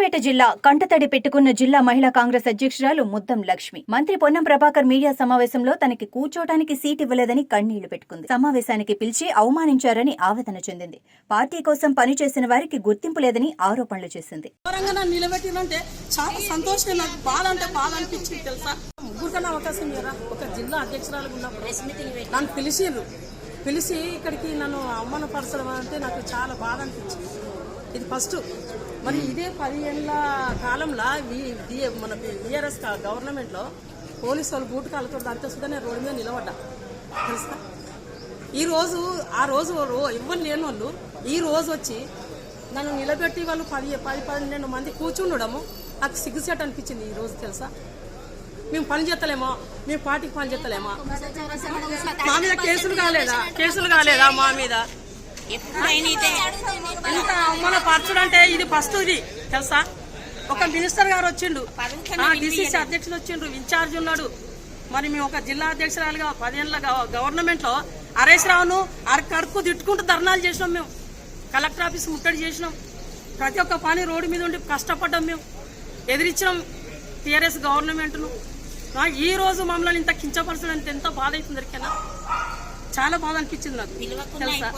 జిల్లా కంటతడి పెట్టుకున్న జిల్లా మహిళా కాంగ్రెస్ అధ్యక్షురాలు ముద్దం లక్ష్మి. మంత్రి పొన్నం ప్రభాకర్ మీడియా సమావేశంలో తనకి కూర్చోటానికి సీట్ ఇవ్వలేదని కన్నీళ్ళు పెట్టుకుంది. సమావేశానికి పిలిచి అవమానించారని ఆవేదన చెందింది. పార్టీ కోసం పనిచేసిన వారికి గుర్తింపు లేదని ఆరోపణలు చేసింది. ఘోరంగా నన్ను నిలబెట్టినంటే చాలా సంతోషం నాకు బాధ అంటే బాధ అనిపించింది తెలుసా? ముగ్గురికన్నా అవకాశం ఇవ్వరా ఒక జిల్లా అధ్యక్షురాలు ఉన్నప్పుడు నన్ను పిలిచిర్రు. పిలిచి ఇక్కడికి నన్ను అవమానపరచడం అంటే నాకు చాలా బాధ అనిపించింది. ఇది ఫస్ట్ మరి ఇదే పది ఏళ్ళ కాలంలో మన బీఆర్ఎస్ గవర్నమెంట్లో పోలీసు వాళ్ళు బూటు కాళ్ళతో సుధా నేను రోడ్డు మీద నిలబడ్డా. తెలుసా? ఈ రోజు ఆ రోజు ఇవ్వని లేని వాళ్ళు ఈ రోజు వచ్చి నన్ను నిలబెట్టి వాళ్ళు పది పది పన్నెండు మంది కూర్చుండడము నాకు సిగ్గుసేట్ అనిపించింది ఈ రోజు తెలుసా? మేము పని చేస్తలేమో మేము పార్టీకి పని చేస్తలేమా మా మీద కేసులు కాలేదా? కేసులు కాలేదా మా మీద? ఎప్పుడైనా పరచుడు అంటే ఇది ఫస్ట్ ఇది తెలుసా? ఒక మినిస్టర్ గారు వచ్చిండు. డిసిసి అధ్యక్షులు వచ్చిండ్రు ఇన్ఛార్జ్ ఉన్నాడు. మరి మేము ఒక జిల్లా అధ్యక్షురాలుగా పదేళ్ళ గవ- గవర్నమెంట్లో హరీష్ రావును అరకడుకు తిట్టుకుంటూ ధర్నాలు చేసినాం మేము. కలెక్టర్ ఆఫీస్ ముట్టడి చేసినాం. ప్రతి ఒక్క పని రోడ్డు మీద ఉండి కష్టపడ్డాం మేము. ఎదిరించినాం టీఆర్ఎస్ గవర్నమెంట్ను. ఈ రోజు మమ్మల్ని ఇంత కించపరచడం అంటే ఎంత బాధ అవుతుంది చాలా బాధ అనిపించింది నాకు. తెలుసా?